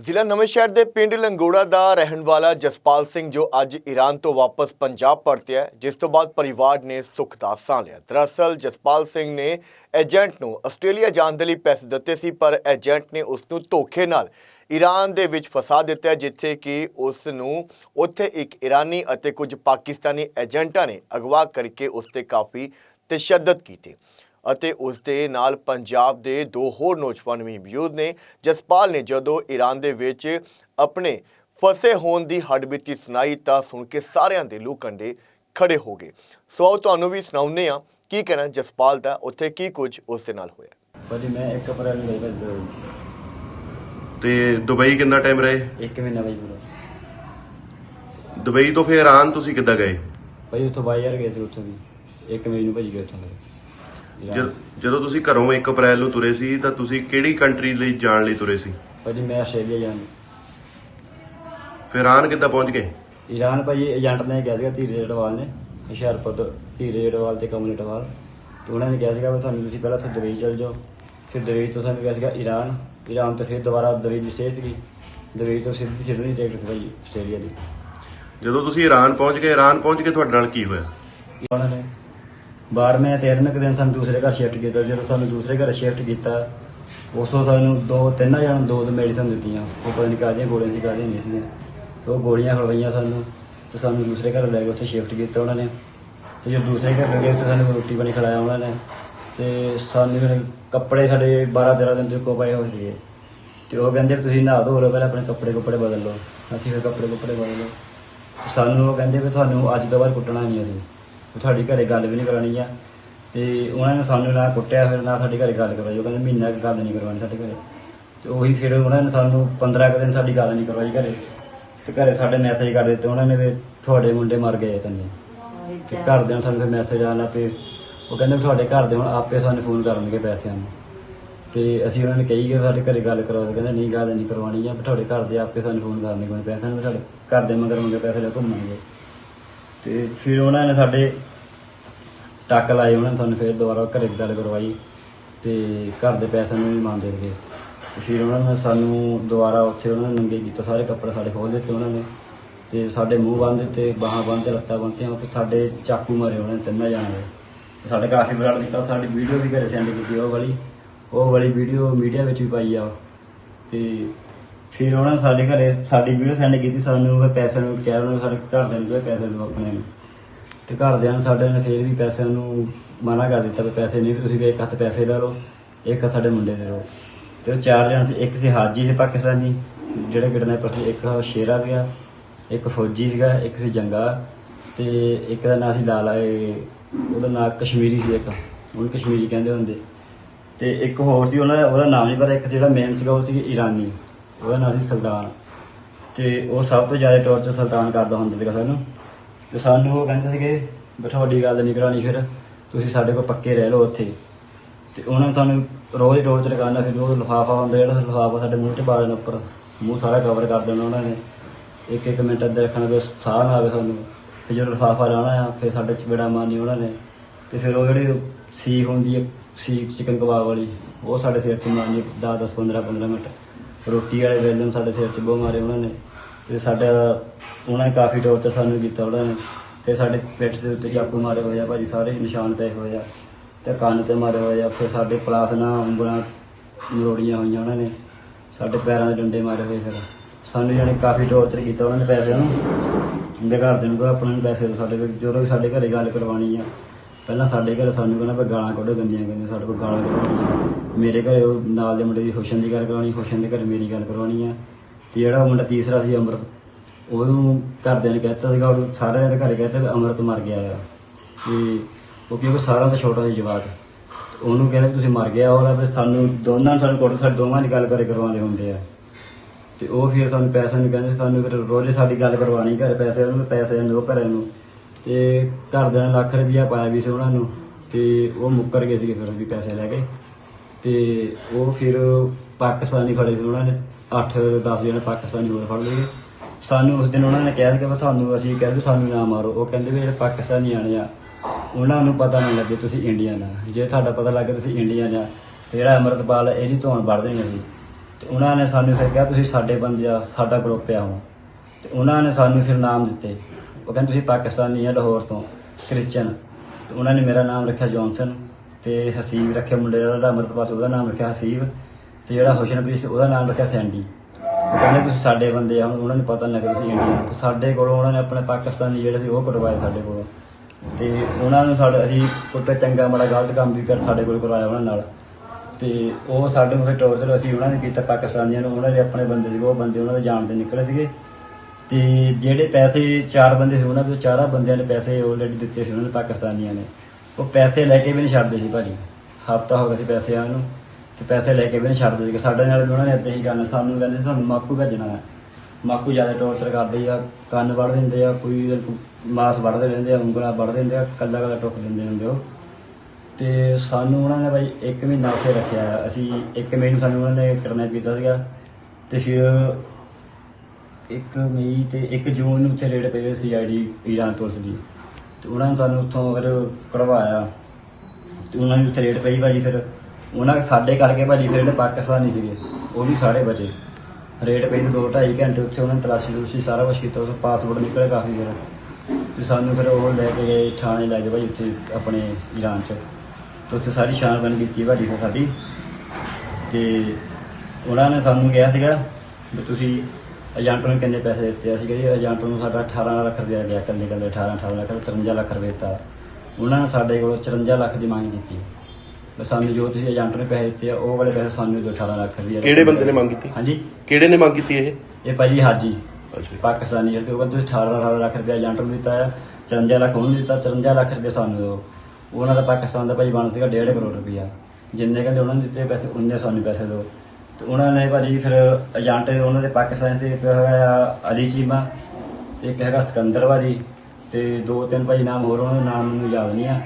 ਜ਼ਿਲ੍ਹਾ ਨਵਾਂਸ਼ਹਿਰ ਦੇ ਪਿੰਡ ਲੰਗੋੜਾ ਦਾ ਰਹਿਣ ਵਾਲਾ ਜਸਪਾਲ ਸਿੰਘ ਜੋ ਅੱਜ ਈਰਾਨ ਤੋਂ ਵਾਪਸ ਪੰਜਾਬ ਪਰਤਿਆ ਜਿਸ ਤੋਂ ਬਾਅਦ ਪਰਿਵਾਰ ਨੇ ਸੁੱਖ ਦਾ ਸਾਹ ਲਿਆ। ਦਰਅਸਲ, ਜਸਪਾਲ ਸਿੰਘ ਨੇ ਏਜੰਟ ਨੂੰ ਆਸਟ੍ਰੇਲੀਆ ਜਾਣ ਦੇ ਲਈ ਪੈਸੇ ਦਿੱਤੇ ਸੀ, ਪਰ ਏਜੰਟ ਨੇ ਉਸ ਨੂੰ ਧੋਖੇ ਨਾਲ ਈਰਾਨ ਦੇ ਵਿੱਚ ਫਸਾ ਦਿੱਤਾ, ਜਿੱਥੇ ਕਿ ਉਸ ਨੂੰ ਉੱਥੇ ਇੱਕ ਈਰਾਨੀ ਅਤੇ ਕੁਝ ਪਾਕਿਸਤਾਨੀ ਏਜੰਟਾਂ ਨੇ ਅਗਵਾ ਕਰਕੇ ਉਸ ਤੇ ਕਾਫੀ ਤਸ਼ੱਦਦ ਕੀਤੇ। ਅਤੇ ਉਸ ਦੇ ਨਾਲ ਪੰਜਾਬ ਦੇ ਦੋ ਹੋਰ ਨੌਜਵਾਨ ਵੀ ਮੌਜੂਦ ਨੇ। ਜਸਪਾਲ ਨੇ ਜਦੋਂ ਈਰਾਨ ਦੇ ਵਿੱਚ ਆਪਣੇ ਫਸੇ ਹੋਣ ਦੀ ਹੱਡਬੀਤੀ ਸੁਣਾਈ ਤਾਂ ਸੁਣ ਕੇ ਸਾਰਿਆਂ ਦੇ ਲੂ ਕੰਡੇ ਖੜੇ ਹੋ ਗਏ। ਸੋ ਆਓ ਤੁਹਾਨੂੰ ਵੀ ਸੁਣਾਉਂਦੇ ਆ ਕੀ ਕਹਿਣਾ ਜਸਪਾਲ ਦਾ ਉੱਥੇ ਕੀ ਕੁਝ ਉਸ ਦੇ ਨਾਲ ਹੋਇਆ? ਭਾਜੀ ਮੈਂ ਇੱਕ ਅਪ੍ਰੈਲ ਨੂੰ ਗਈ ਭਾਜੀ ਤੇ ਦੁਬਈ ਕਿੰਨਾ ਟਾਈਮ ਰਹੇ? ਇੱਕ ਮਹੀਨਾ ਭਾਜੀ ਪੂਰਾ। ਦੁਬਈ ਤੋਂ ਫਿਰ ਇਰਾਨ ਤੁਸੀਂ ਕਿੱਦਾਂ ਗਏ? ਭਾਜੀ ਉੱਥੋਂ ਬਾਈ ਯਾਰ ਗਏ ਸੀ ਉੱਥੋਂ ਵੀ। ਇੱਕ ਮਹੀਨੇ ਨੂੰ ਭਾਜੀ ਗਏ ਉੱਥੋਂ ਦੇ। ਜਦ- ਜਦੋਂ ਤੁਸੀਂ ਘਰੋਂ 1 ਅਪ੍ਰੈਲ ਨੂੰ ਤੁਰੇ ਸੀ ਤਾਂ ਤੁਸੀਂ ਕਿਹੜੀ ਕੰਟਰੀ ਲਈ ਜਾਣ ਲਈ ਤੁਰੇ ਸੀ? ਭਾਜੀ ਮੈਂ ਆਸਟ੍ਰੇਲੀਆ ਜਾਣ ਫਿਰ ਇਰਾਨ ਕਿੱਦਾਂ ਪਹੁੰਚ ਗਏ? ਈਰਾਨ ਭਾਜੀ ਏਜੰਟ ਨੇ ਕਿਹਾ ਸੀਗਾ ਧੀਰੇ ਰੇਡਵਾਲ ਨੇ ਹੁਸ਼ਿਆਰਪੁਰ ਤੋਂ ਧੀਰੇ ਰੇਡਵਾਲ ਤੇ ਕਮਲ ਰੇਡਵਾਲ ਤੇ ਉਹਨਾਂ ਨੇ ਕਿਹਾ ਸੀਗਾ ਵੀ ਤੁਹਾਨੂੰ ਤੁਸੀਂ ਪਹਿਲਾਂ ਉੱਥੇ ਦੁਬਈ ਚਲ ਜਾਓ। ਫਿਰ ਦੁਬਈ ਤੋਂ ਸਾਨੂੰ ਕਿਹਾ ਸੀਗਾ ਈਰਾਨ। ਈਰਾਨ ਤੋਂ ਫਿਰ ਦੁਬਾਰਾ ਦੁਬਈ ਦੀ ਸਟੇ ਸੀਗੀ। ਦੁਬਈ ਤੋਂ ਸਿੱਧੀ ਸਿਡਨੀ ਟਿਕਟ ਸੀ ਭਾਜੀ ਆਸਟ੍ਰੇਲੀਆ ਦੀ। ਜਦੋਂ ਤੁਸੀਂ ਇਰਾਨ ਪਹੁੰਚ ਗਏ ਇਰਾਨ ਪਹੁੰਚ ਕੇ ਤੁਹਾਡੇ ਨਾਲ ਕੀ ਹੋਇਆ? ਉਹਨਾਂ ਨੇ ਬਾਹਰ ਮੈਂ ਤੇਰਨ ਕੁ ਦਿਨ ਸਾਨੂੰ ਦੂਸਰੇ ਘਰ ਸ਼ਿਫਟ ਕੀਤਾ, ਜਦੋਂ ਸਾਨੂੰ ਦੂਸਰੇ ਘਰ ਸ਼ਿਫਟ ਕੀਤਾ, ਉਸ ਤੋਂ ਸਾਨੂੰ ਦੋ, ਤਿੰਨ ਜਣ ਦੋ ਦੋ ਮੈਡੀਸਨ ਦਿੱਤੀਆਂ। ਉਹ ਪਤਾ ਨਹੀਂ ਕਾਹਦੀਆਂ ਗੋਲੀਆਂ ਸੀ, ਕਾਹਦੀਆਂ ਨਹੀਂ ਸੀਗੀਆਂ। ਤੇ ਉਹ ਗੋਲੀਆਂ ਖਲਵਾਈਆਂ ਸਾਨੂੰ ਤੇ ਸਾਨੂੰ ਦੂਸਰੇ ਘਰ ਲੈ ਕੇ ਉੱਥੇ ਸ਼ਿਫਟ ਕੀਤਾ ਉਹਨਾਂ ਨੇ। ਤੇ ਜਦੋਂ ਦੂਸਰੇ ਘਰ ਲੈ ਗਏ ਉੱਥੇ ਸਾਨੂੰ ਰੋਟੀ ਪਾਣੀ ਖਿਲਾਇਆ ਉਹਨਾਂ ਨੇ। ਤੇ ਸਾਨੂੰ ਫਿਰ ਕੱਪੜੇ ਸਾਡੇ 12 13 ਦਿਨ ਦੇ ਕੋ ਹੋਏ ਸੀਗੇ। ਤੇ ਉਹ ਕਹਿੰਦੇ ਵੀ ਤੁਸੀਂ ਨਹਾ ਧੋ ਲਓ, ਪਹਿਲਾਂ ਆਪਣੇ ਕੱਪੜੇ ਕੁੱਪੜੇ ਬਦਲ ਲਓ। ਅਸੀਂ ਫਿਰ ਕੱਪੜੇ ਕੁੱਪੜੇ ਬਦਲ ਲਓ ਸਾਨੂੰ ਉਹ ਕਹਿੰਦੇ ਵੀ ਤੁਹਾਨੂੰ ਅੱਜ ਤੋਂ ਬਾਅਦ ਕੁੱਟਣਾ ਨਹੀਂ ਅਸੀਂ। ਵੀ ਤੁਹਾਡੀ ਘਰੇ ਗੱਲ ਵੀ ਨਹੀਂ ਕਰਾਣੀ ਆ। ਤੇ ਉਹਨਾਂ ਨੇ ਸਾਨੂੰ ਨਾ ਕੁੱਟਿਆ ਫਿਰ ਨਾ ਸਾਡੇ ਘਰੇ ਗੱਲ ਕਰਵਾਈ। ਉਹ ਕਹਿੰਦੇ ਮਹੀਨਾ ਕੁ ਗੱਲ ਨਹੀਂ ਕਰਵਾਣੀ ਸਾਡੇ ਘਰੇ। ਤੇ ਉਹੀ ਫਿਰ ਉਹਨਾਂ ਨੇ ਸਾਨੂੰ 15 ਕੁ ਦਿਨ ਸਾਡੀ ਗੱਲ ਨਹੀਂ ਕਰਵਾਈ ਘਰੇ। ਤੇ ਘਰੇ ਸਾਡੇ ਮੈਸੇਜ ਕਰ ਦਿੱਤੇ। ਉਹਨਾਂ ਨੇ ਵੀ ਤੁਹਾਡੇ ਮੁੰਡੇ ਮਰ ਗਏ ਤੰਨੇ ਤੇ ਘਰਦਿਆਂ ਨੂੰ ਸਾਨੂੰ ਫਿਰ ਮੈਸੇਜ ਲੱਗ ਪਏ। ਉਹ ਕਹਿੰਦੇ ਵੀ ਤੁਹਾਡੇ ਘਰ ਦੇ ਹੁਣ ਆਪੇ ਸਾਨੂੰ ਫੋਨ ਕਰਨਗੇ ਪੈਸਿਆਂ ਨੂੰ। ਤੇ ਅਸੀਂ ਉਹਨਾਂ ਨੇ ਕਹੀ ਕਿ ਸਾਡੇ ਘਰੇ ਗੱਲ ਕਰਵਾਓ ਤੇ ਕਹਿੰਦੇ ਨਹੀਂ ਗੱਲ ਨਹੀਂ ਕਰਵਾਉਣੀ ਆ। ਤੁਹਾਡੇ ਘਰ ਦੇ ਆਪੇ ਸਾਨੂੰ ਫੋਨ ਕਰਨਗੇ। ਕੋਈ ਪੈਸਿਆਂ ਨੂੰ ਸਾਡੇ ਘਰ ਦੇ ਮਗਰ ਮੰਗੇ ਪੈਸੇ ਲੈ ਘੁੰਮਣਗੇ। ਤੇ ਫਿਰ ਉਹਨਾਂ ਨੇ ਸਾਡੇ ਟੱਕ ਲਾਏ, ਉਹਨਾਂ ਨੇ ਸਾਨੂੰ ਫਿਰ ਦੁਬਾਰਾ ਘਰੇ ਗੱਲ ਕਰਵਾਈ ਤੇ ਘਰ ਦੇ ਪੈਸਿਆਂ ਨੂੰ ਵੀ ਮੰਨਦੇ ਗਏ ਤੇ ਫਿਰ ਉਹਨਾਂ ਨੇ ਸਾਨੂੰ ਦੁਬਾਰਾ ਉੱਥੇ ਉਹਨਾਂ ਨੇ ਨੰਗੇ ਕੀਤਾ, ਸਾਰੇ ਕੱਪੜੇ ਸਾਡੇ ਖੋਲ ਦਿੱਤੇ ਉਹਨਾਂ ਨੇ ਤੇ ਸਾਡੇ ਮੂੰਹ ਬੰਨ੍ਹ ਦਿੱਤੇ, ਬਾਹਾਂ ਬੰਨ੍ਹ ਤੇ, ਲੱਤਾਂ ਬੰਨ੍ਹ ਤੇ ਸਾਡੇ ਚਾਕੂ ਮਾਰੇ ਉਹਨਾਂ ਨੇ ਤਿੰਨਾਂ ਜਾਣੇ ਤੇ ਸਾਡੇ ਕਾਫੀ ਬਲੱਡ ਦਿੱਤਾ ਸਾਡੀ ਵੀਡੀਓ ਵੀ ਘਰੇ ਸੈਂਡ ਕੀਤੀ, ਉਹ ਵਾਲੀ ਉਹ ਵਾਲੀ ਵੀਡੀਓ ਮੀਡੀਆ ਵਿੱਚ ਵੀ ਪਾਈ ਆ। ਤੇ ਫਿਰ ਉਹਨਾਂ ਨੇ ਸਾਡੇ ਘਰੇ ਸਾਡੀ ਵੀਡੀਓ ਸੈਂਡ ਕੀਤੀ, ਸਾਨੂੰ ਉਹ ਪੈਸਿਆਂ ਨੂੰ ਕਿਹਾ, ਉਹਨਾਂ ਨੇ ਸਾਡੇ ਘਰਦਿਆਂ ਨੂੰ ਕਿਹਾ ਪੈਸੇ ਦਿਓ ਆਪਣੇ ਨੂੰ। ਤੇ ਘਰਦਿਆਂ ਨੇ ਸਾਡੇ ਨੇ ਫਿਰ ਵੀ ਪੈਸਿਆਂ ਨੂੰ ਮਨਾ ਕਰ ਦਿੱਤਾ ਵੀ ਪੈਸੇ ਨਹੀਂ ਵੀ ਤੁਸੀਂ ਵੀ ਇੱਕ ਹੱਥ ਪੈਸੇ ਲੈ ਲਓ, ਇੱਕ ਹੱਥ ਸਾਡੇ ਮੁੰਡੇ ਦੇ ਲਓ ਤੇ ਉਹ ਚਾਰ ਜਣ ਸੀ, ਇੱਕ ਸੀ ਹਾਜੀ ਸੀ ਪਾਕਿਸਤਾਨੀ, ਜਿਹੜੇ ਕਿਡਨੈਪਰ ਸੀ ਇੱਕ ਸ਼ੇਰਾ ਸੀਗਾ, ਇੱਕ ਫੌਜੀ ਸੀਗਾ, ਇੱਕ ਸੀ ਜੰਗਾ, ਤੇ ਇੱਕ ਦਾ ਨਾਂ ਸੀ ਲਾਲਾ, ਇਹ ਉਹਦਾ ਨਾਂ ਕਸ਼ਮੀਰੀ ਸੀ ਇੱਕ, ਉਹਨੂੰ ਕਸ਼ਮੀਰੀ ਕਹਿੰਦੇ ਹੁੰਦੇ। ਤੇ ਇੱਕ ਹੋਰ ਸੀ, ਉਹਨਾਂ ਦਾ ਉਹਦਾ ਨਾਮ ਨਹੀਂ ਪਤਾ, ਇੱਕ ਜਿਹੜਾ ਮੇਨ ਸੀਗਾ, ਉਹ ਸੀ ਈਰਾਨੀ ਉਹਦਾ ਨਾਂ ਸੀ ਸੁਲਤਾਨ। ਤੇ ਉਹ ਸਭ ਤੋਂ ਜ਼ਿਆਦਾ ਟੌਰਚਰ ਸੁਲਤਾਨ ਕਰਦਾ ਹੁੰਦਾ ਸੀਗਾ ਸਾਨੂੰ। ਤੇ ਸਾਨੂੰ ਉਹ ਕਹਿੰਦੇ ਸੀਗੇ, ਵੀ ਤੁਹਾਡੀ ਗੱਲ ਨਹੀਂ ਕਰਾਣੀ ਫਿਰ, ਤੁਸੀਂ ਸਾਡੇ ਕੋਲ ਪੱਕੇ ਰਹਿ ਲਓ ਉੱਥੇ। ਤੇ ਉਹਨਾਂ ਨੇ ਤੁਹਾਨੂੰ ਰੋਜ਼ ਟੌਰਚਰ ਕਰਨਾ ਫਿਰ ਉਹ ਲਿਫਾਫਾ ਹੁੰਦਾ ਜਿਹੜਾ ਲਿਫਾਫਾ ਸਾਡੇ ਮੂੰਹ 'ਚ ਪਾ ਦੇਣਾ ਉੱਪਰ। ਮੂੰਹ ਸਾਰਾ ਕਵਰ ਕਰ ਦੇਣਾ ਉਹਨਾਂ ਨੇ। ਇੱਕ ਇੱਕ ਮਿੰਟ ਅੱਧਾ ਰੱਖਣਾ ਵੀ ਸਾਹ ਨਾ ਆਵੇ ਸਾਨੂੰ। ਫਿਰ ਜਦੋਂ ਲਿਫਾਫਾ ਲਾਣਾ ਆ, ਫਿਰ ਸਾਡੇ ਚਪੇੜਾ ਮਾਰਨੀ ਉਹਨਾਂ ਨੇ। ਤੇ ਫਿਰ ਉਹ ਜਿਹੜੀ ਸੀਖ ਹੁੰਦੀ ਹੈ ਸੀਖ ਚਿਕਨ ਕਬਾਬ ਵਾਲੀ, ਉਹ ਸਾਡੇ ਸਿਰ 'ਤੇ ਮਾਰਨੀ 10 10 15 15 ਮਿੰਟ। ਰੋਟੀ ਵਾਲੇ ਵੇਲਣ ਸਾਡੇ ਸਿਰ 'ਚ ਬਹੁਤ ਮਾਰੇ ਉਹਨਾਂ ਨੇ ਤੇ ਸਾਡਾ, ਉਹਨਾਂ ਨੇ ਕਾਫੀ ਟੌਰਚਰ ਸਾਨੂੰ ਕੀਤਾ ਉਹਨਾਂ ਨੇ ਤੇ ਸਾਡੇ ਪਿੱਠ ਦੇ ਉੱਤੇ ਚਾਕੂ ਮਾਰੇ ਹੋਏ ਆ ਭਾਜੀ, ਸਾਰੇ ਨਿਸ਼ਾਨ ਪਏ ਹੋਏ ਆ ਤੇ ਕੰਨ ਤੇ ਮਾਰੇ ਹੋਏ ਆ, ਫਿਰ ਸਾਡੇ ਪਲਾਸ ਨਾਲ ਉਂਗਲਾਂ ਮਰੋੜੀਆਂ ਹੋਈਆਂ ਉਹਨਾਂ ਨੇ, ਸਾਡੇ ਪੈਰਾਂ ਦੇ ਡੰਡੇ ਮਾਰੇ ਹੋਏ ਫਿਰ। ਸਾਨੂੰ ਜਾਣੀ ਕਾਫੀ ਟੌਰਚਰ ਕੀਤਾ ਉਹਨਾਂ ਨੇ ਪੈਸਿਆਂ ਨੂੰ ਉਹਦੇ ਘਰ ਦੇ ਨੂੰ ਕਿਹਾ ਆਪਣੇ ਪੈਸੇ ਦਿਓ ਸਾਡੇ ਕੋਲ ਜਦੋਂ ਵੀ ਸਾਡੇ ਘਰੇ ਗੱਲ ਕਰਵਾਉਣੀ ਆ ਪਹਿਲਾਂ ਸਾਡੇ ਘਰ ਸਾਨੂੰ ਕਹਿੰਦਾ ਵੀ ਗਾਲਾਂ ਕੱਢੋ ਗੰਦੀਆਂ ਗੰਦੀਆਂ, ਸਾਡੇ ਕੋਲ ਗਾਲਾਂ ਕਰਵਾਉਣੀਆਂ ਮੇਰੇ ਘਰੇ ਉਹ ਨਾਲ ਦੇ ਮੁੰਡੇ ਦੀ ਹੁਸ਼ਨ ਦੀ ਗੱਲ ਕਰਵਾਉਣੀ ਹੁਸ਼ਨ ਦੇ ਘਰ ਮੇਰੀ ਗੱਲ ਕਰਵਾਉਣੀ ਆ। ਤੇ ਜਿਹੜਾ ਮੁੰਡਾ ਤੀਸਰਾ ਸੀ ਅੰਮ੍ਰਿਤ, ਉਹਨੂੰ ਘਰਦਿਆਂ ਨੇ ਕਹਿਤਾ ਸੀਗਾ, ਉਹ ਸਾਰਿਆਂ ਦੇ ਘਰੇ ਕਹਿਤਾ ਵੀ ਅੰਮ੍ਰਿਤ ਮਰ ਗਿਆ ਆ। ਤੇ ਉਹ ਕਿਉਂਕਿ ਸਾਰਿਆਂ ਤੋਂ ਛੋਟਾ ਸੀ ਜਵਾਕ। ਤੇ ਉਹਨੂੰ ਕਹਿੰਦੇ ਤੁਸੀਂ ਮਰ ਗਿਆ ਉਹਦਾ ਫਿਰ ਸਾਨੂੰ ਦੋਨਾਂ ਨੂੰ ਸਾਨੂੰ ਕੋਟ ਸਾਡੇ ਦੋਵਾਂ ਦੀ ਗੱਲ ਕਰੇ ਕਰਵਾਉਂਦੇ ਹੁੰਦੇ ਆ। ਤੇ ਉਹ ਫਿਰ ਸਾਨੂੰ ਪੈਸੇ ਨਹੀਂ ਕਹਿੰਦੇ ਸਾਨੂੰ ਫਿਰ ਰੋਜ਼ ਸਾਡੀ ਗੱਲ ਕਰਵਾਣੀ ਘਰ ਪੈਸੇ ਉਹਨੂੰ, ਪੈਸੇ ਨੂੰ ਉਹ ਘਰੇ ਨੂੰ। ਤੇ ਘਰਦਿਆਂ ਨੇ ਲੱਖ ਰੁਪਇਆ ਪਾਇਆ ਵੀ ਸੀ ਉਹਨਾਂ ਨੂੰ ਤੇ ਉਹ ਮੁੱਕਰ ਗਏ ਸੀਗੇ ਫਿਰ ਵੀ ਪੈਸੇ ਲੈ ਕੇ। ਤੇ ਉਹ ਫਿਰ ਪਾਕਿਸਤਾਨੀ ਫੜੇ ਸੀ ਉਹਨਾਂ ਨੇ 8 10 ਜਣੇ ਪਾਕਿਸਤਾਨੀ ਹੋਰ ਫੜ ਲਏ। ਸਾਨੂੰ ਉਸ ਦਿਨ ਉਹਨਾਂ ਨੇ ਕਿਹਾ ਸੀ ਕਿ ਵੀ ਤੁਹਾਨੂੰ ਅਸੀਂ ਕਹਿੰਦੇ ਵੀ ਸਾਨੂੰ ਨਾ ਮਾਰੋ। ਉਹ ਕਹਿੰਦੇ ਵੀ ਜਿਹੜੇ ਪਾਕਿਸਤਾਨੀ ਆਣੇ ਆ, ਉਹਨਾਂ ਨੂੰ ਪਤਾ ਨਹੀਂ ਲੱਗੇ ਤੁਸੀਂ ਇੰਡੀਅਨ ਆ। ਜੇ ਤੁਹਾਡਾ ਪਤਾ ਲੱਗੇ ਤੁਸੀਂ ਇੰਡੀਅਨ ਆ ਜਿਹੜਾ ਅਮਰਤਪਾਲ ਇਹਦੀ ਧੌਣ ਵੜ ਦੇਣੀ ਸੀ ਤੇ ਉਹਨਾਂ ਨੇ ਸਾਨੂੰ ਫਿਰ ਕਿਹਾ, ਤੁਸੀਂ ਸਾਡੇ ਬੰਦੇ ਆ, ਸਾਡਾ ਗਰੁੱਪ ਆ ਹੁਣ ਤੇ ਉਹਨਾਂ ਨੇ ਸਾਨੂੰ ਫਿਰ ਨਾਮ ਦਿੱਤੇ। ਉਹ ਕਹਿੰਦੇ ਤੁਸੀਂ ਪਾਕਿਸਤਾਨੀ ਆ, ਲਾਹੌਰ ਤੋਂ, ਕ੍ਰਿਸਚਨ। ਤੇ ਉਹਨਾਂ ਨੇ ਮੇਰਾ ਨਾਮ ਰੱਖਿਆ ਜੌਨਸਨ, ਤੇ ਹਸੀਬ ਰੱਖਿਆ ਮੁੰਡੇ ਦਾ, ਉਹਦਾ ਅੰਮ੍ਰਿਤਪਾਲ ਉਹਦਾ ਨਾਮ ਰੱਖਿਆ ਹਸੀਬ, ਤੇ ਜਿਹੜਾ ਹੁਸ਼ਨਪ੍ਰੀਤ ਸੀ ਉਹਦਾ ਨਾਮ ਰੱਖਿਆ ਸੈਂਡੀ। ਉਹ ਕਹਿੰਦੇ ਤੁਸੀਂ ਸਾਡੇ ਬੰਦੇ ਆ ਹੁਣ ਉਹਨਾਂ ਨੂੰ ਪਤਾ ਨਹੀਂ ਲੱਗਾ ਤੁਸੀਂ ਇੰਡੀਅਨ ਸਾਡੇ ਕੋਲੋਂ ਉਹਨਾਂ ਨੇ ਆਪਣੇ ਪਾਕਿਸਤਾਨੀ ਜਿਹੜੇ ਸੀ ਉਹ ਕਰਵਾਏ ਸਾਡੇ ਕੋਲੋਂ। ਤੇ ਉਹਨਾਂ ਨੂੰ ਸਾਡੇ, ਅਸੀਂ ਕੋਈ ਚੰਗਾ ਮਾੜਾ ਗਲਤ ਕੰਮ ਵੀ ਕਰ ਸਾਡੇ ਕੋਲ ਕਰਵਾਇਆ ਉਹਨਾਂ ਨਾਲ। ਤੇ ਉਹ ਸਾਡੇ ਨੂੰ ਫਿਰ ਟੋਰਚਰ ਅਸੀਂ ਉਹਨਾਂ ਨੇ ਕੀਤਾ, ਪਾਕਿਸਤਾਨੀਆਂ ਨੂੰ, ਉਹਨਾਂ ਦੇ ਆਪਣੇ ਬੰਦੇ ਸੀਗੇ, ਉਹ ਬੰਦੇ ਉਹਨਾਂ ਦੇ ਜਾਣ ਦੇ ਨਿਕਲੇ ਸੀਗੇ। ਤੇ ਜਿਹੜੇ ਪੈਸੇ ਚਾਰ ਬੰਦੇ ਸੀ, ਉਹਨਾਂ ਦੇ ਚਾਰਾਂ ਬੰਦਿਆਂ ਨੇ ਪੈਸੇ ਆਲਰੇਡੀ ਦਿੱਤੇ ਸੀ, ਉਹਨਾਂ ਨੇ ਪਾਕਿਸਤਾਨੀਆਂ ਨੇ। ਉਹ ਪੈਸੇ ਲੈ ਕੇ ਵੀ ਨਹੀਂ ਛੱਡਦੇ ਸੀ ਭਾਜੀ। ਹਫਤਾ ਹੋ ਗਿਆ ਸੀ ਪੈਸੇ ਆਉਣ ਨੂੰ, ਤੇ ਪੈਸੇ ਲੈ ਕੇ ਵੀ ਨਹੀਂ ਛੱਡਦੇ ਸੀ ਸਾਡੇ ਨਾਲ ਵੀ ਉਹਨਾਂ ਨੇ ਇੱਦਾਂ ਹੀ ਗੱਲ, ਸਾਨੂੰ ਕਹਿੰਦੇ ਸੀ ਤੁਹਾਨੂੰ ਮਾਕੂ ਭੇਜਣਾ ਹੈ। ਮਾਕੂ ਜ਼ਿਆਦਾ ਟੌਰਚਰ ਕਰਦੇ ਆ, ਕੰਨ ਵੜ ਦਿੰਦੇ ਆ, ਕੋਈ ਮਾਸ ਵੜਦੇ ਰਹਿੰਦੇ ਆ, ਉਂਗਲਾਂ ਵੜ ਦਿੰਦੇ ਆ, ਕੱਲਾ ਕੱਲਾ ਟੁੱਕ ਦਿੰਦੇ ਹੁੰਦੇ ਉਹ। ਤੇ ਸਾਨੂੰ ਉਹਨਾਂ ਨੇ ਬਾਈ ਇੱਕ ਮਹੀਨਾ ਉੱਥੇ ਰੱਖਿਆ ਅਸੀਂ ਇੱਕ ਮਹੀਨੇ ਸਾਨੂੰ ਉਹਨਾਂ ਨੇ ਕਿਡਨੈਪ ਕੀਤਾ ਸੀਗਾ, ਤੇ ਫਿਰ ਇੱਕ ਮਈ ਤੇ 1 ਜੂਨ ਨੂੰ ਉੱਥੇ ਰੇਡ ਪਈ ਸੀ ਆਈਡੀ ਈਰਾਨ ਪੁਲਿਸ ਦੀ। ਤੇ ਉਹਨਾਂ ਨੇ ਸਾਨੂੰ ਉੱਥੋਂ ਫਿਰ ਕਢਵਾਇਆ। ਤੇ ਉਹਨਾਂ ਦੀ ਉੱਥੇ ਰੇਡ ਪਈ ਭਾਜੀ ਫਿਰ। ਉਹਨਾਂ ਸਾਡੇ ਕਰਕੇ ਭਾਜੀ ਫਿਰ ਜਿਹੜੇ ਪਾਕਿਸਤਾਨੀ ਸੀਗੇ, ਉਹ ਵੀ ਸਾਰੇ ਬਚੇ ਰੇਡ ਪਈ ਨੂੰ 2.5 ਘੰਟੇ ਉੱਥੇ ਉਹਨਾਂ ਨੇ ਤਲਾਸ਼ੀ ਤਲੂਸ਼ੀ ਸਾਰਾ ਕੁਝ ਕੀਤਾ ਉਸ ਪਾਸਪੋਰਟ ਨਿਕਲੇ ਕਾਫੀ ਫਿਰ। ਤੇ ਸਾਨੂੰ ਫਿਰ ਉਹ ਲੈ ਕੇ ਗਏ ਥਾਣੇ ਲੈ ਗਏ ਭਾਜੀ ਉੱਥੇ ਆਪਣੇ ਈਰਾਨ ਚ। ਤੇ ਉੱਥੇ ਸਾਰੀ ਛਾਣਬੀਣ ਕੀਤੀ ਭਾਜੀ ਫਿਰ ਸਾਡੀ। ਤੇ ਉਹਨਾਂ ਨੇ ਸਾਨੂੰ ਕਿਹਾ ਸੀਗਾ ਵੀ ਤੁਸੀਂ ਏਜੰਟ ਨੂੰ ਕਿੰਨੇ ਪੈਸੇ ਦਿੱਤੇ ਅਸੀਂ ਕਹਿੰਦੇ ਏਜੰਟ ਨੂੰ ਸਾਡਾ 18 ਲੱਖ ਰੁਪਇਆ ਗਿਆ ਕੱਲੇ ਕੱਲੇ 18 18 ਲੱਖ 53 ਲੱਖ ਰੁਪਏ ਦਿੱਤਾ। ਉਹਨਾਂ ਨੇ ਸਾਡੇ ਕੋਲੋਂ 54 ਲੱਖ ਦੀ ਮੰਗ ਕੀਤੀ। ਵੀ ਸਾਨੂੰ ਜੋ ਤੁਸੀਂ ਏਜੰਟ ਨੂੰ ਪੈਸੇ ਦਿੱਤੇ ਆ ਉਹ ਵਾਲੇ ਪੈਸੇ ਸਾਨੂੰ ਦਿਓ 18 ਲੱਖ ਰੁਪਇਆ। ਕਿਹੜੇ ਬੰਦੇ ਨੇ ਮੰਗ ਕੀਤੀ? ਹਾਂਜੀ। ਕਿਹੜੇ ਨੇ ਮੰਗ ਕੀਤੀ ਇਹ? ਇਹ ਭਾਜੀ ਹਾਜੀ। ਅੱਛਾ। ਪਾਕਿਸਤਾਨੀ ਜਿਹੜੇ ਉਹ ਤੁਸੀਂ 18 18 ਲੱਖ ਰੁਪਇਆ ਏਜੰਟ ਨੂੰ ਦਿੱਤਾ ਆ 54 ਲੱਖ ਉਹਨੂੰ ਦਿੱਤਾ 54 ਲੱਖ ਰੁਪਇਆ ਸਾਨੂੰ ਦਿਓ। ਉਹਨਾਂ ਦਾ ਪਾਕਿਸਤਾਨ ਦਾ ਭਾਜੀ ਬਣਦਾ ਸੀਗਾ 1.5 ਕਰੋੜ ਰੁਪਇਆ। ਜਿੰਨੇ ਕਹਿੰਦੇ ਉਹਨਾਂ ਨੂੰ ਦਿੱਤੇ ਪੈਸੇ ਉਹਨੇ ਸਾਨੂੰ ਪੈਸੇ ਦਿਓ। ਤੇ ਉਹਨਾਂ ਨੇ ਭਾਜੀ ਫਿਰ ਏਜੰਟ ਉਹਨਾਂ ਦੇ ਪਾਕਿਸਤਾਨ ਦੇ ਇੱਕ ਹੈਗਾ ਅਲੀ ਚੀਮਾ, ਇੱਕ ਹੈਗਾ ਸਿਕੰਦਰ ਭਾਜੀ ਤੇ ਦੋ ਤਿੰਨ ਭਾਜੀ ਨਾਮ ਹੋਰ ਉਹਨਾਂ ਦੇ ਨਾਮ ਮੈਨੂੰ ਯਾਦ ਨਹੀਂ ਆ।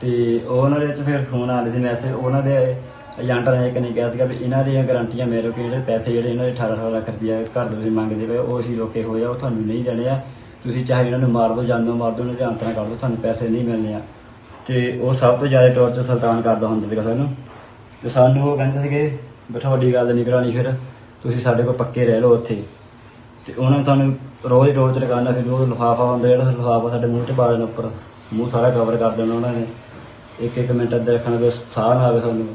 ਤੇ ਉਹ ਉਹਨਾਂ ਦੇ ਵਿੱਚ ਫਿਰ ਫੋਨ ਆਉਂਦੇ ਸੀ ਮੈਸੇਜ ਉਹਨਾਂ ਦੇ ਏਜੰਟ ਨੇ ਇੱਕ ਨੇ ਕਿਹਾ ਸੀਗਾ ਵੀ ਇਹਨਾਂ ਦੀਆਂ ਗਾਰੰਟੀਆਂ ਮੇਰੇ ਕੋਲ ਜਿਹੜੇ ਪੈਸੇ ਜਿਹੜੇ ਇਹਨਾਂ ਦੇ 18 18 ਲੱਖ ਰੁਪਇਆ ਘਰ ਦੇ ਤੁਸੀਂ ਮੰਗਦੇ ਪਏ, ਉਹ ਅਸੀਂ ਰੋਕੇ ਹੋਏ ਆ, ਉਹ ਤੁਹਾਨੂੰ ਨਹੀਂ ਦੇਣੇ ਆ। ਤੁਸੀਂ ਚਾਹੇ ਇਹਨਾਂ ਨੂੰ ਮਾਰ ਦਿਓ, ਜਾਨੋਂ ਮਾਰ ਦਿਓ, ਉਹਨਾਂ ਦੇ ਅੰਤਰਾ ਕਰ ਦਿਓ, ਤੁਹਾਨੂੰ ਪੈਸੇ ਨਹੀਂ ਮਿਲਣੇ ਆ। ਤੇ ਉਹ ਸਭ ਤੋਂ ਜ਼ਿਆਦਾ ਟੌਰਚਰ ਸੁਲਤਾਨ ਕਰਦਾ ਹੁੰਦਾ ਸੀਗਾ ਸਾਨੂੰ। ਤੇ ਸਾਨੂੰ ਉਹ ਕਹਿੰਦੇ ਸੀਗੇ ਤੁਹਾਡੀ ਗੱਲ ਨਹੀਂ ਕਰਾਣੀ ਫਿਰ। ਤੁਸੀਂ ਸਾਡੇ ਕੋਲ ਪੱਕੇ ਰਹਿ ਲਓ ਉੱਥੇ। ਤੇ ਉਹਨਾਂ ਨੇ ਤੁਹਾਨੂੰ ਰੋਜ਼ ਟੌਰਚਰ ਕਰਨਾ ਫਿਰ ਉਹ ਲਿਫਾਫਾ ਹੁੰਦਾ ਜਿਹੜਾ ਲਿਫਾਫਾ ਸਾਡੇ ਮੂੰਹ 'ਚ ਪਾ ਦੇਣਾ ਉੱਪਰ। ਮੂੰਹ ਸਾਰਾ ਕਵਰ ਕਰ ਦੇਣਾ ਉਹਨਾਂ ਨੇ। ਇੱਕ ਇੱਕ ਮਿੰਟ ਅੱਧੇ ਰੱਖਣਾ ਵੀ ਸਾਹ ਨਾ ਆਵੇ ਸਾਨੂੰ।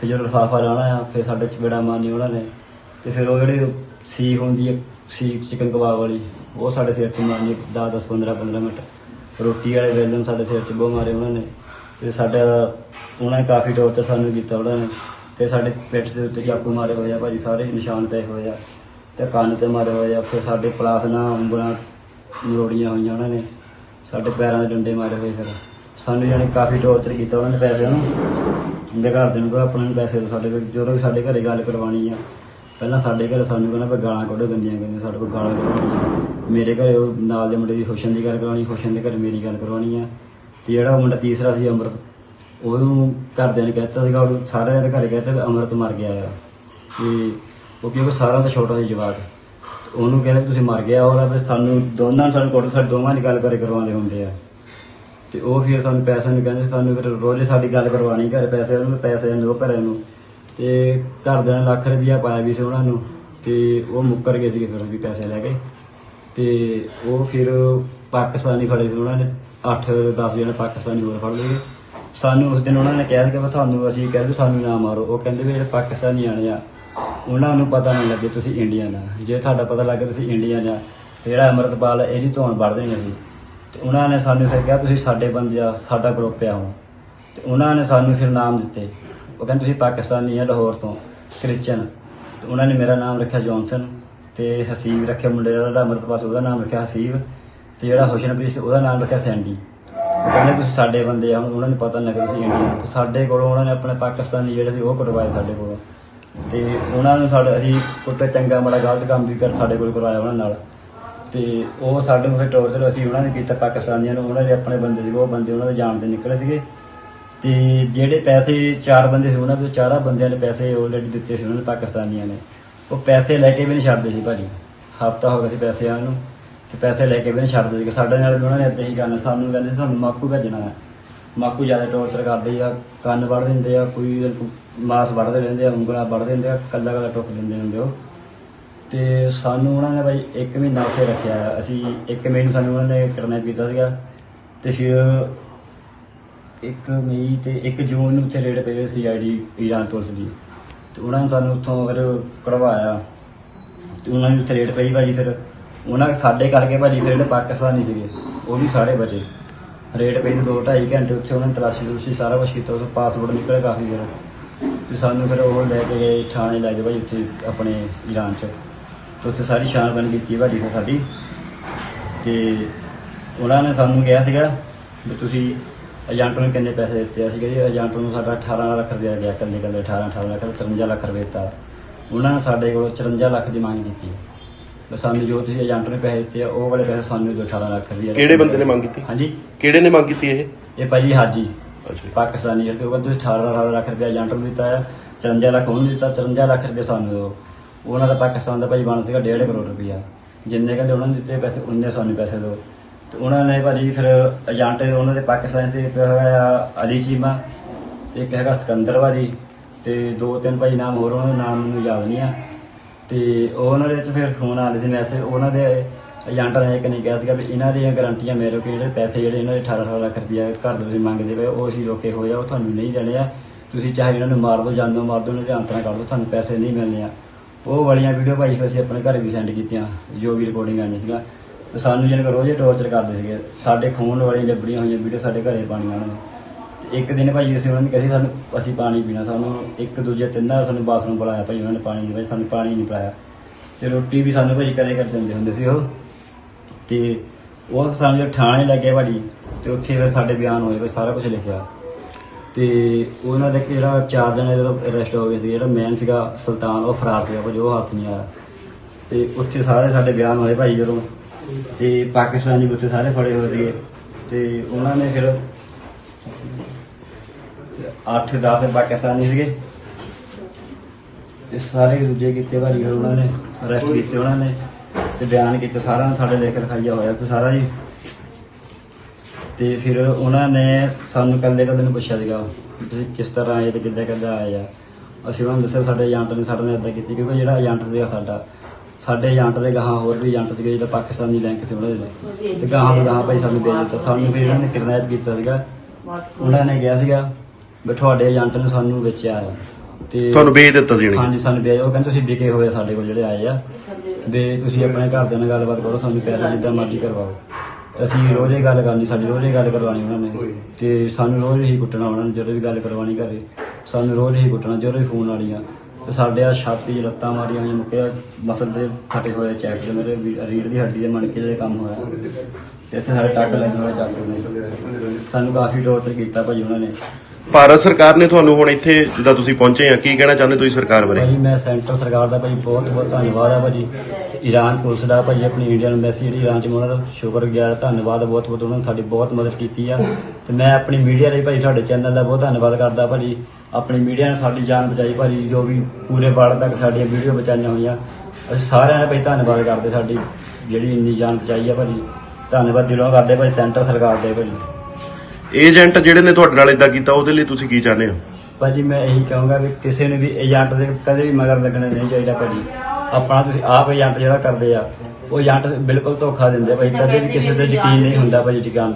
ਫਿਰ ਜਦੋਂ ਲਿਫਾਫਾ ਲਾਣਾ ਆ, ਫਿਰ ਸਾਡੇ 'ਚ ਬੇੜਾ ਮਾਰਨੀ ਉਹਨਾਂ ਨੇ। ਤੇ ਫਿਰ ਉਹ ਜਿਹੜੀ ਸੀਖ ਹੁੰਦੀ ਹੈ ਸੀਖ ਚਿਕਨ ਕਬਾਬ ਵਾਲੀ, ਉਹ ਸਾਡੇ ਸਿਰ 'ਤੇ ਮਾਰਨੀ 10 10 15 15 ਮਿੰਟ। ਰੋਟੀ ਵਾਲੇ ਵੇਲਣ ਸਾਡੇ ਸਿਰ 'ਚ ਬਹੁਤ ਮਾਰੇ ਉਹਨਾਂ ਨੇ। ਤੇ ਸਾਡਾ, ਉਹਨਾਂ ਨੇ ਕਾਫੀ ਟੌਰਚਰ ਸਾਨੂੰ ਕੀਤਾ ਉਹਨਾਂ ਨੇ। ਤੇ ਸਾਡੇ ਪਿੱਠ ਦੇ ਉੱਤੇ ਚਾਕੂ ਮਾਰੇ ਹੋਏ ਆ ਭਾਜੀ, ਸਾਰੇ ਨਿਸ਼ਾਨ ਪਏ ਹੋਏ ਆ। ਤੇ ਕੰਨ ਤੇ ਮਾਰੇ ਹੋਏ ਆ, ਫਿਰ ਸਾਡੇ ਪਲਾਸ ਨਾਲ ਉਂਗਲਾਂ ਮਰੋੜੀਆਂ ਹੋਈਆਂ ਉਹਨਾਂ ਨੇ। ਸਾਡੇ ਪੈਰਾਂ ਦੇ ਡੰਡੇ ਮਾਰੇ ਹੋਏ ਫਿਰ। ਸਾਨੂੰ ਜਾਨੀ ਕਾਫੀ ਟੌਰਚਰ ਕੀਤਾ ਉਹਨਾਂ ਨੇ ਪੈਸਿਆਂ ਨੂੰ। ਮੇਰੇ ਘਰ ਦੇ ਨੂੰ ਕਿਹਾ ਆਪਣੇ ਨੂੰ ਪੈਸੇ ਦਿਓ ਸਾਡੇ ਕੋਲ ਜਦੋਂ ਵੀ ਸਾਡੇ ਘਰੇ ਗੱਲ ਕਰਵਾਉਣੀ ਆ, ਪਹਿਲਾਂ ਸਾਡੇ ਘਰੇ ਸਾਨੂੰ ਕਹਿੰਦਾ ਵੀ ਗਾਲਾਂ ਕੱਢੋ ਗੰਦੀਆਂ ਗੰਦੀਆਂ, ਸਾਡੇ ਕੋਲ ਗਾਲਾਂ ਕੱਢਣੀਆਂ ਮੇਰੇ ਘਰੇ ਉਹ ਨਾਲ ਦੇ ਮੁੰਡੇ ਦੀ ਹੁਸ਼ਨ ਦੀ ਗੱਲ ਕਰਵਾਉਣੀ ਹੁਸ਼ਨ ਦੇ ਘਰੇ ਮੇਰੀ ਗੱਲ ਕਰਵਾਉਣੀ ਆ। ਤੇ ਜਿਹੜਾ ਉਹ ਮੁੰਡਾ ਤੀਸਰਾ ਸੀ, ਅੰਮ੍ਰਿਤ ਉਹਨੂੰ ਘਰਦਿਆਂ ਨੇ ਕਹਿਤਾ ਸੀਗਾ ਉਹ ਸਾਰਿਆਂ ਦੇ ਘਰੇ ਕਹਿਤਾ ਵੀ ਅੰਮ੍ਰਿਤ ਮਰ ਗਿਆ ਆ। ਤੇ ਉਹ ਕਿਉਂਕਿ ਸਾਰਿਆਂ ਤੋਂ ਛੋਟਾ ਸੀ ਜਵਾਕ। ਉਹਨੂੰ ਕਹਿੰਦੇ ਤੁਸੀਂ ਮਰ ਗਿਆ ਉਹ ਵੀ ਸਾਨੂੰ ਦੋਨਾਂ ਨੂੰ ਸਾਨੂੰ ਕੋਟ ਸਾਡੇ ਦੋਵਾਂ ਦੀ ਗੱਲ ਕਰੇ ਕਰਵਾਉਂਦੇ ਹੁੰਦੇ ਆ। ਤੇ ਉਹ ਫਿਰ ਸਾਨੂੰ ਪੈਸੇ ਨੂੰ ਕਹਿੰਦੇ ਸੀ, ਸਾਨੂੰ ਫਿਰ ਰੋਜ਼ ਸਾਡੀ ਗੱਲ ਕਰਵਾਣੀ ਘਰ ਪੈਸੇ ਉਹਨੂੰ ਪੈਸੇ ਨੂੰ ਉਹ ਘਰੇ ਨੂੰ। ਤੇ ਘਰਦਿਆਂ ਨੇ ਲੱਖ ਰੁਪਇਆ ਪਾਇਆ ਵੀ ਸੀ ਉਹਨਾਂ ਨੂੰ, ਤੇ ਉਹ ਮੁੱਕਰ ਗਏ ਸੀਗੇ ਫਿਰ ਵੀ ਪੈਸੇ ਲੈ ਕੇ। ਤੇ ਉਹ ਫਿਰ ਪਾਕਿਸਤਾਨੀ ਫੜੇ ਸੀ ਉਹਨਾਂ ਨੇ 8-10 ਜਣੇ ਪਾਕਿਸਤਾਨੀ ਹੋਰ ਫੜ ਲਏ। ਸਾਨੂੰ ਉਸ ਦਿਨ ਉਹਨਾਂ ਨੇ ਕਿਹਾ ਸੀ ਕਿ ਤੁਹਾਨੂੰ ਅਸੀਂ ਕਹਿੰਦੇ ਸਾਨੂੰ ਨਾ ਮਾਰੋ। ਉਹ ਕਹਿੰਦੇ ਵੀ ਜਿਹੜੇ ਪਾਕਿਸਤਾਨੀ ਆਣੇ ਆ ਉਹਨਾਂ ਨੂੰ ਪਤਾ ਨਹੀਂ ਲੱਗੇ ਤੁਸੀਂ ਇੰਡੀਅਨ ਆ। ਜੇ ਤੁਹਾਡਾ ਪਤਾ ਲੱਗੇ ਤੁਸੀਂ ਇੰਡੀਅਨ ਆ ਤੇ ਜਿਹੜਾ ਅਮਰਤਪਾਲ ਹੈ, ਇਹਦੀ ਧੌਣ ਵੜ ਦੇਣੀ ਸੀ ਤੇ ਉਹਨਾਂ ਨੇ ਸਾਨੂੰ ਫਿਰ ਕਿਹਾ ਤੁਸੀਂ ਸਾਡੇ ਬੰਦੇ ਆ ਸਾਡਾ ਗਰੁੱਪ ਆ ਹੋ ਤੇ ਉਹਨਾਂ ਨੇ ਸਾਨੂੰ ਫਿਰ ਨਾਮ ਦਿੱਤੇ। ਉਹ ਕਹਿੰਦੇ ਤੁਸੀਂ ਪਾਕਿਸਤਾਨੀ ਆ ਲਾਹੌਰ ਤੋਂ ਕ੍ਰਿਸਚਨ। ਤੇ ਉਹਨਾਂ ਨੇ ਮੇਰਾ ਨਾਮ ਰੱਖਿਆ ਜੌਨਸਨ ਤੇ ਹਸੀਬ ਰੱਖਿਆ ਮੁੰਡੇ ਦਾ ਉਹਦਾ ਅਮਰਤਪਾਲ ਸੀ, ਉਹਦਾ ਨਾਮ ਰੱਖਿਆ ਹਸੀਬ। ਤੇ ਜਿਹੜਾ ਹੁਸ਼ਨਪ੍ਰੀਤ ਸੀ ਉਹਦਾ ਨਾਮ ਰੱਖਿਆ ਸੈਂਡੀ। ਕਹਿੰਦੇ ਤੁਸੀਂ ਸਾਡੇ ਬੰਦੇ ਆ, ਹੁਣ ਉਹਨਾਂ ਨੂੰ ਪਤਾ ਨਹੀਂ ਲੱਗਾ ਤੁਸੀਂ ਇੰਡੀਅਨ ਸਾਡੇ ਕੋਲੋਂ ਉਹਨਾਂ ਨੇ ਆਪਣੇ ਪਾਕਿਸਤਾਨੀ ਜਿਹੜੇ ਸੀ, ਉਹ ਕਢਵਾਏ ਸਾਡੇ ਕੋਲੋਂ। ਤੇ ਉਹਨਾਂ ਨੂੰ ਸਾਡੇ, ਅਸੀਂ ਕੋਈ ਚੰਗਾ ਮਾੜਾ ਗਲਤ ਕੰਮ ਵੀ ਕਰ ਸਾਡੇ ਕੋਲ ਕਰਵਾਇਆ ਉਹਨਾਂ ਨਾਲ। ਤੇ ਉਹ ਸਾਡੇ ਨੂੰ ਫਿਰ ਟੌਰਚਰ ਅਸੀਂ ਉਹਨਾਂ ਨੇ ਕੀਤਾ, ਪਾਕਿਸਤਾਨੀਆਂ ਨੂੰ। ਉਹਨਾਂ ਦੇ ਆਪਣੇ ਬੰਦੇ ਸੀਗੇ, ਉਹ ਬੰਦੇ ਉਹਨਾਂ ਦੇ ਜਾਣ ਦੇ ਨਿਕਲੇ ਸੀਗੇ। ਤੇ ਜਿਹੜੇ ਪੈਸੇ, ਚਾਰ ਬੰਦੇ ਸੀ ਉਹਨਾਂ ਦੇ, ਚਾਰਾਂ ਬੰਦਿਆਂ ਨੇ ਪੈਸੇ ਆਲਰੇਡੀ ਦਿੱਤੇ ਸੀ ਉਹਨਾਂ ਨੇ ਪਾਕਿਸਤਾਨੀਆਂ ਨੇ। ਉਹ ਪੈਸੇ ਲੈ ਕੇ ਵੀ ਨਹੀਂ ਛੱਡਦੇ ਸੀ ਭਾਜੀ। ਹਫਤਾ ਹੋ ਗਿਆ ਸੀ ਪੈਸੇ ਆਉਣ ਨੂੰ। ਤੇ ਪੈਸੇ ਲੈ ਕੇ ਵੀ ਨਹੀਂ ਛੱਡਦੇ ਸੀ ਸਾਡੇ ਨਾਲ ਵੀ ਉਹਨਾਂ ਨੇ ਇੱਦਾਂ ਹੀ ਗੱਲ ਸਾਨੂੰ ਕਹਿੰਦੇ ਸਾਨੂੰ ਮਾਕੂ ਭੇਜਣਾ ਹੈ। ਮਾਕੂ ਜ਼ਿਆਦਾ ਟੌਰਚਰ ਕਰਦੇ ਆ, ਕੰਨ ਵੜ ਦਿੰਦੇ ਆ, ਕੋਈ ਮਾਸ ਵੜਦੇ ਰਹਿੰਦੇ ਆ, ਉਂਗਲਾਂ ਵੜਦੇ ਹੁੰਦੇ ਆ, ਕੱਲਾ ਕੱਲਾ ਟੁੱਕ ਦਿੰਦੇ ਹੁੰਦੇ ਉਹ। ਤੇ ਸਾਨੂੰ ਉਹਨਾਂ ਨੇ ਭਾਈ ਇੱਕ ਮਹੀਨਾ ਉੱਥੇ ਰੱਖਿਆ ਅਸੀਂ ਇੱਕ ਮਹੀਨੇ ਸਾਨੂੰ ਉਹਨਾਂ ਨੇ ਕਰਨਾ ਕੀਤਾ ਸੀਗਾ। ਤੇ ਫਿਰ ਇੱਕ ਮਈ ਤੇ 1 ਜੂਨ ਨੂੰ ਉੱਥੇ ਰੇਡ ਪਏ ਸੀ ਆਈਡੀ ਈਰਾਨ ਪੁਲਿਸ ਦੀ। ਤੇ ਉਹਨਾਂ ਨੇ ਸਾਨੂੰ ਉੱਥੋਂ ਫਿਰ ਕਢਵਾਇਆ। ਤੇ ਉਹਨਾਂ ਨੇ ਉੱਥੇ ਰੇਡ ਪਈ ਭਾਜੀ ਫਿਰ। ਉਹਨਾਂ ਸਾਡੇ ਕਰਕੇ ਭਾਜੀ ਫਿਰ ਜਿਹੜੇ ਪਾਕਿਸਤਾਨੀ ਸੀਗੇ, ਉਹ ਵੀ ਸਾਰੇ ਬਚੇ। ਰੇਟ ਪਈ ਦੋ 2.5 ਘੰਟੇ ਉੱਥੇ ਉਹਨਾਂ ਨੇ ਤਲਾਸ਼ੀ ਤਲੂਸ਼ੀ, ਸਾਰਾ ਕੁਝ ਕੀਤਾ ਉਸ ਪਾਸਪੋਰਟ ਨਿਕਲੇ ਕਾਫੀ ਫਿਰ। ਤੇ ਸਾਨੂੰ ਫਿਰ ਉਹ ਲੈ ਕੇ ਗਏ, ਥਾਣੇ ਲੈ ਗਏ ਭਾਜੀ ਉੱਥੇ ਆਪਣੇ ਈਰਾਨ ਚ। ਤੇ ਉੱਥੇ ਸਾਰੀ ਛਾਣਬੀਣ ਕੀਤੀ ਭਾਜੀ ਫਿਰ ਸਾਡੀ। ਤੇ ਉਹਨਾਂ ਨੇ ਸਾਨੂੰ ਕਿਹਾ ਸੀਗਾ ਵੀ ਤੁਸੀਂ ਏਜੰਟ ਨੂੰ ਕਿੰਨੇ ਪੈਸੇ ਦਿੱਤੇ ਸੀਗੇ? ਜੀ ਏਜੰਟ ਨੂੰ ਸਾਡਾ 18 ਲੱਖ ਰੁਪਇਆ ਗਿਆ, ਇਕੱਲੇ ਇਕੱਲੇ 18 18 ਲੱਖ 53 ਲੱਖ ਰੁਪਏ ਦਿੱਤਾ। ਉਹਨਾਂ ਨੇ ਸਾਡੇ ਕੋਲੋਂ 54 ਲੱਖ ਦੀ ਮੰਗ ਕੀਤੀ। ਸਾਨੂੰ ਜੋ ਤੁਸੀਂ ਏਜੰਟ ਨੂੰ ਪੈਸੇ ਦਿੱਤੇ ਆ ਉਹ ਵਾਲੇ ਪੈਸੇ ਸਾਨੂੰ ਦਿਓ 18 ਲੱਖ ਰੁਪਇਆ ਕਿਹੜੇ ਬੰਦੇ ਨੇ ਮੰਗ ਕੀਤੀ? ਹਾਂਜੀ। ਕਿਹੜੇ ਨੇ ਮੰਗ ਕੀਤੀ ਇਹ? ਇਹ ਭਾਜੀ ਹਾਜੀ। ਅੱਛਾ ਪਾਕਿਸਤਾਨੀ ਜਿਹੜੇ ਉਹ ਕਹਿੰਦੇ ਤੁਸੀਂ 18 18 ਲੱਖ ਰੁਪਇਆ ਏਜੰਟ ਨੂੰ ਦਿੱਤਾ ਆ 54 ਲੱਖ ਉਹਨੂੰ ਦਿੱਤਾ 53 ਲੱਖ ਰੁਪਇਆ ਸਾਨੂੰ ਦਿਓ। ਉਹਨਾਂ ਦਾ ਪਾਕਿਸਤਾਨ ਦਾ ਭਾਈ ਬਣਦਾ ਸੀਗਾ 1.5 ਕਰੋੜ ਰੁਪਇਆ ਜਿੰਨੇ ਕਹਿੰਦੇ ਉਹਨਾਂ ਨੂੰ ਦਿੱਤੇ ਪੈਸੇ ਉਹਨੇ ਸਾਨੂੰ ਪੈਸੇ ਦਿਓ। ਤੇ ਉਹਨਾਂ ਨੇ ਭਾਜੀ ਫਿਰ ਏਜੰਟ ਉਹਨਾਂ ਦੇ ਪਾਕਿਸਤਾਨ ਦੇ ਹੈਗਾ ਅਲੀ ਚੀਮਾ ਇੱਕ ਹੈਗਾ ਸਿਕੰਦਰ ਭਾਜੀ ਤੇ ਦੋ ਤਿੰਨ ਭਾਈ ਨਾਮ ਹੋਰ ਉਹਨਾਂ ਦੇ ਨਾਮ ਮੈਨੂੰ ਯਾਦ ਨਹੀਂ ਆ। ਤੇ ਉਹ ਉਹਨਾਂ ਦੇ ਵਿੱਚ ਫਿਰ ਫੋਨ ਆਉਂਦੇ ਸੀ ਮੈਸੇਜ ਉਹਨਾਂ ਦੇ ਏਜੰਟ ਨੇ ਇੱਕ ਨੇ ਕਿਹਾ ਸੀਗਾ ਵੀ ਇਹਨਾਂ ਦੀਆਂ ਗਾਰੰਟੀਆਂ ਮੇਰੇ ਕੋਲ ਜਿਹੜੇ ਪੈਸੇ ਜਿਹੜੇ ਇਹਨਾਂ ਦੇ 18 18 ਲੱਖ ਰੁਪਇਆ ਘਰ ਦੇ ਤੁਸੀਂ ਮੰਗਦੇ ਪਏ, ਉਹ ਅਸੀਂ ਰੋਕੇ ਹੋਏ ਆ, ਉਹ ਤੁਹਾਨੂੰ ਨਹੀਂ ਦੇਣੇ ਆ। ਤੁਸੀਂ ਚਾਹੇ ਇਹਨਾਂ ਨੂੰ ਮਾਰ ਦਿਓ, ਜਾਨੋਂ ਮਾਰ ਦਿਓ, ਉਹਨਾਂ ਦੇ ਅੰਤਰਾ ਕਰ ਦਿਓ, ਤੁਹਾਨੂੰ ਪੈਸੇ ਨਹੀਂ ਮਿਲਣੇ ਆ। ਉਹ ਵਾਲੀਆਂ ਵੀਡੀਓ ਭਾਈ ਫਿਰ ਅਸੀਂ ਆਪਣੇ ਘਰ ਵੀ ਸੈਂਡ ਕੀਤੀਆਂ, ਜੋ ਵੀ ਰਿਕਾਰਡਿੰਗ ਆਈਆਂ ਸੀਗਾ ਤੇ ਸਾਨੂੰ ਜਿਹਨਾਂ ਰੋਜ਼ ਹੀ ਟੌਰਚਰ ਕਰਦੇ ਸੀਗੇ, ਸਾਡੇ ਖੂਨ ਵਾਲੀਆਂ ਲੱਭੜੀਆਂ ਹੋਈਆਂ ਵੀਡੀਓ ਸਾਡੇ ਘਰੇ ਪਾਣੀਆਂ ਉਹਨਾਂ ਨੇ। ਇੱਕ ਦਿਨ ਭਾਈ ਅਸੀਂ ਉਹਨਾਂ ਨੇ ਕਿਹਾ ਸੀ ਸਾਨੂੰ, ਅਸੀਂ ਪਾਣੀ ਪੀਣਾ, ਸਾਨੂੰ ਇੱਕ ਦੂਜੇ ਤਿੰਨਾਂ ਸਾਨੂੰ ਬਾਥਰੂਮ ਬੁਲਾਇਆ ਭਾਈ ਉਹਨਾਂ ਨੇ ਪਾਣੀ ਦੇ ਵਿੱਚ ਸਾਨੂੰ ਪਾਣੀ ਨਹੀਂ ਪਿਲਾਇਆ। ਤੇ ਰੋਟੀ ਵੀ ਸਾਨੂੰ ਭਾਈ ਕਦੇ ਕਰ ਦਿੰਦੇ ਹੁੰਦੇ ਸੀ ਉਹ। ਤੇ ਉਹ ਸਾਨੂੰ ਜਦੋਂ ਥਾਣੇ ਲੱਗੇ ਭਾਜੀ, ਤੇ ਉੱਥੇ ਫਿਰ ਸਾਡੇ ਬਿਆਨ ਹੋਏ ਵੀ ਸਾਰਾ ਕੁਝ ਲਿਖਿਆ। ਤੇ ਉਹਨਾਂ ਦੇ ਜਿਹੜਾ ਚਾਰ ਜਣੇ ਜਦੋਂ ਅਰੈਸਟ ਹੋ ਗਏ ਸੀ, ਜਿਹੜਾ ਮੈਨ ਸੀਗਾ ਸੁਲਤਾਨ, ਉਹ ਫਰਾਰ ਗਿਆ ਭਾਜੀ, ਉਹ ਹੱਥ ਨਹੀਂ ਆਇਆ। ਤੇ ਉੱਥੇ ਸਾਰੇ ਸਾਡੇ ਬਿਆਨ ਹੋਏ ਭਾਈ ਜਦੋਂ, ਤੇ ਪਾਕਿਸਤਾਨੀ ਵੀ ਉੱਥੇ ਸਾਰੇ ਫੜੇ ਹੋਏ ਸੀਗੇ। ਤੇ ਉਹਨਾਂ ਨੇ ਫਿਰ 8 10 ਪਾਕਿਸਤਾਨੀ ਸੀਗੇ। ਤੇ ਸਾਰੇ ਦੂਜੇ ਕੀਤੇ ਭਾਜੀ ਫਿਰ ਉਹਨਾਂ ਨੇ ਅਰੈਸਟ ਕੀਤੇ ਉਹਨਾਂ ਨੇ ਤੇ ਬਿਆਨ ਕੀਤੇ ਸਾਰਾ ਸਾਡੇ ਲਿਖ ਲਿਖਾਈਆ ਹੋਇਆ ਤੇ ਸਾਰਾ ਜੀ। ਤੇ ਫਿਰ ਉਹਨਾਂ ਨੇ ਸਾਨੂੰ ਕੱਲੇ ਕੱਲੇ ਨੂੰ ਪੁੱਛਿਆ ਸੀਗਾ ਤੁਸੀਂ ਕਿਸ ਤਰ੍ਹਾਂ ਆਏ ਤੇ ਕਿੱਦਾਂ ਕਿੱਦਾਂ ਆਏ ਆ। ਅਸੀਂ ਉਹਨਾਂ ਨੂੰ ਦੱਸਿਆ ਸਾਡੇ ਏਜੰਟ ਨੇ ਸਾਡੇ ਨਾਲ ਇਦਾਂ ਕੀਤੀ ਕਿਉਂਕਿ ਜਿਹੜਾ ਏਜੰਟ ਸੀਗਾ ਸਾਡਾ ਸਾਡੇ ਏਜੰਟ ਦੇ ਗਾਹਾਂ ਹੋਰ ਵੀ ਏਜੰਟ ਸੀਗੇ ਜਿਹੜਾ ਪਾਕਿਸਤਾਨੀ ਬੈਂਕ ਤੇ ਉਹਨਾਂ ਦੇ ਤੇ ਗਾਹਾਂ ਦੇ ਗਾਹਾਂ ਭਾਈ ਸਾਨੂੰ ਭੇਜ ਦਿੱਤਾ। ਸਾਨੂੰ ਫਿਰ ਇਹਨਾਂ ਨੇ ਕਿਡਨੈਪ ਕੀਤਾ ਸੀਗਾ। ਉਹਨਾਂ ਨੇ ਕਿਹਾ ਸੀਗਾ ਵੀ ਤੁਹਾਡੇ ਏਜੰਟ ਨੇ ਸਾਨੂੰ ਵੇਚਿਆ ਹੈ ਤੇ ਤੁਹਾਨੂੰ ਵੇਚ ਦਿੱਤਾ ਸੀ ਹਾਂਜੀ ਸਾਨੂੰ ਵੇਚ ਉਹ ਕਹਿੰਦੇ ਤੁਸੀਂ ਵਿਕੇ ਹੋਏ ਆ ਸਾਡੇ ਕੋਲ ਜਿਹੜੇ ਆਏ ਆ। ਵੀ ਤੁਸੀਂ ਆਪਣੇ ਘਰਦਿਆਂ ਨਾਲ ਗੱਲਬਾਤ ਕਰੋ ਸਾਨੂੰ ਪੈਸਾ ਜਿੱਦਾਂ ਮਰਜ਼ੀ ਕਰਵਾਓ। ਤੇ ਅਸੀਂ ਰੋਜ਼ ਗੱਲ ਕਰਨੀ ਸਾਡੀ ਰੋਜ਼ ਇਹ ਗੱਲ ਕਰਵਾਉਣੀ ਉਹਨਾਂ ਨੇ। ਤੇ ਸਾਨੂੰ ਰੋਜ਼ ਹੀ ਕੁੱਟਣਾ ਉਹਨਾਂ ਨੇ ਜਦੋਂ ਵੀ ਗੱਲ ਕਰਵਾਉਣੀ ਘਰੇ ਸਾਨੂੰ ਰੋਜ਼ ਹੀ ਕੁੱਟਣਾ ਜਦੋਂ ਵੀ ਫੋਨ ਆਲੀਆਂ ਤੇ ਸਾਡੇ ਆ ਛਾਤੀ ਲੱਤਾਂ ਮਾਰੀਆਂ ਹੋਈਆਂ ਮੁੱਕਿਆ ਮਸਲ ਦੇ ਫਟੇ ਹੋਏ ਚੈਕ ਦੇ ਮੇਰੇ ਵੀ ਰੀੜ ਦੀ ਹੱਡੀ ਦੇ ਮਣਕੇ ਦੇ ਕੰਮ ਹੋਇਆ। ਤੇ ਇੱਥੇ ਸਾਡੇ ਟੱਕ ਲੱਗੇ ਹੋਏ ਚਾਕੂ ਨੇ ਸਾਨੂੰ ਕਾਫੀ ਟੌਰਚਰ ਕੀਤਾ ਭਾਜੀ ਉਹਨਾਂ ਨੇ। ਭਾਰਤ ਸਰਕਾਰ ਨੇ ਤੁਹਾਨੂੰ ਹੁਣ ਇੱਥੇ ਜਿੱਦਾਂ ਤੁਸੀਂ ਪਹੁੰਚੇ ਆ, ਕੀ ਕਹਿਣਾ ਚਾਹੁੰਦੇ ਤੁਸੀਂ ਸਰਕਾਰ ਬਾਰੇ? ਭਾਜੀ, ਮੈਂ ਸੈਂਟਰ ਸਰਕਾਰ ਦਾ ਭਾਜੀ ਬਹੁਤ ਬਹੁਤ ਧੰਨਵਾਦ ਆ ਭਾਜੀ। ਤੇ ਈਰਾਨ ਪੁਲਿਸ ਦਾ ਭਾਜੀ, ਆਪਣੀ ਇੰਡੀਅਨ ਐਮਬੈਸੀ ਜਿਹੜੀ ਈਰਾਨ ਚ ਮੈਂ ਉਹਨਾਂ ਦਾ ਸ਼ੁਕਰਗੁਜ਼ਾਰ ਧੰਨਵਾਦ ਬਹੁਤ ਬਹੁਤ ਉਹਨਾਂ ਨੇ ਸਾਡੀ ਬਹੁਤ ਮਦਦ ਕੀਤੀ ਆ। ਤੇ ਮੈਂ ਆਪਣੀ ਮੀਡੀਆ ਲਈ ਭਾਜੀ ਤੁਹਾਡੇ ਚੈਨਲ ਦਾ ਬਹੁਤ ਧੰਨਵਾਦ ਕਰਦਾ ਭਾਜੀ। ਆਪਣੀ ਮੀਡੀਆ ਨੇ ਸਾਡੀ ਜਾਨ ਬਚਾਈ ਭਾਜੀ, ਜੋ ਵੀ ਪੂਰੇ ਵਰਲਡ ਤੱਕ ਸਾਡੀਆਂ ਵੀਡੀਓ ਬਚਾਈਆਂ ਹੋਈਆਂ। ਅਸੀਂ ਸਾਰਿਆਂ ਦਾ ਭਾਜੀ ਧੰਨਵਾਦ ਕਰਦੇ, ਸਾਡੀ ਜਿਹੜੀ ਇੰਨੀ ਜਾਨ ਬਚਾਈ ਆ ਭਾਜੀ। ਧੰਨਵਾਦ ਦਿਲੋਂ ਕਰਦੇ ਭਾਜੀ, ਸੈਂਟਰ ਸਰਕਾਰ ਦੇ ਭਾਜੀ। ਏਜੰਟ ਜਿਹੜੇ ਨੇ ਤੁਹਾਡੇ ਨਾਲ ਇਦਾਂ ਕੀਤਾ, ਉਹਦੇ ਲਈ ਤੁਸੀਂ ਕੀ ਚਾਹੁੰਦੇ ਹੋ? ਭਾਜੀ, ਮੈਂ ਇਹੀ ਕਹਾਂਗਾ ਵੀ ਕਿਸੇ ਨੂੰ ਵੀ ਏਜੰਟ ਦੇ ਕਦੇ ਵੀ ਮਗਰ ਲੱਗਣਾ ਨਹੀਂ ਚਾਹੀਦਾ ਭਾਜੀ। ਆਪਣਾ ਤੁਸੀਂ ਆਪ ਏਜੰਟ ਜਿਹੜਾ ਕਰਦੇ ਆ, ਉਹ ਏਜੰਟ ਬਿਲਕੁਲ ਧੋਖਾ ਦਿੰਦੇ ਭਾਈ ਕਦੇ ਵੀ ਕਿਸੇ ਤੇ ਯਕੀਨ ਨਹੀਂ ਹੁੰਦਾ ਭਾਜੀ ਟਿਕਾਣ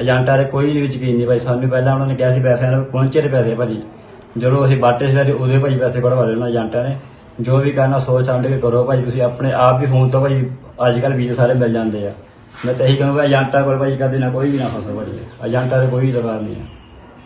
ਏਜੰਟਾਂ ਦੇ ਕੋਈ ਵੀ ਯਕੀਨ ਨਹੀਂ ਭਾਈ ਸਾਨੂੰ ਪਹਿਲਾਂ ਉਹਨਾਂ ਨੇ ਕਿਹਾ ਸੀ ਪੈਸਿਆਂ ਨਾਲ ਪਹੁੰਚੇ ਤੇ ਪੈਸੇ ਭਾਜੀ। ਜਦੋਂ ਅਸੀਂ ਬਾਟੇ ਸੀ ਤੇ ਉਹਦੇ ਭਾਈ ਪੈਸੇ ਕਢਵਾ ਲਏ ਉਹਨਾਂ ਏਜੰਟਾਂ ਨੇ। ਜੋ ਵੀ ਕਰਨਾ ਸੋਚ ਸਮਝ ਕੇ ਕਰੋ ਭਾਜੀ। ਤੁਸੀਂ ਆਪਣੇ ਆਪ ਵੀ ਫੋਨ ਤੋਂ ਭਾਜੀ ਅੱਜ ਕੱਲ ਵੀਜ਼ੇ ਸਾਰੇ ਮਿਲ ਜਾਂਦੇ ਆ। ਮੈਂ ਤਾਂ ਇਹੀ ਕਹਾਂਗਾ, ਏਜੰਟਾਂ ਕੋਲ ਭਾਈ ਕਦੇ ਨਾ ਕੋਈ ਵੀ ਨਾ ਫਸੋ ਭਾਜੀ ਏਜੰਟਾਂ ਦੇ ਕੋਈ ਦਬਾਅ ਨਹੀਂ ਹੈ।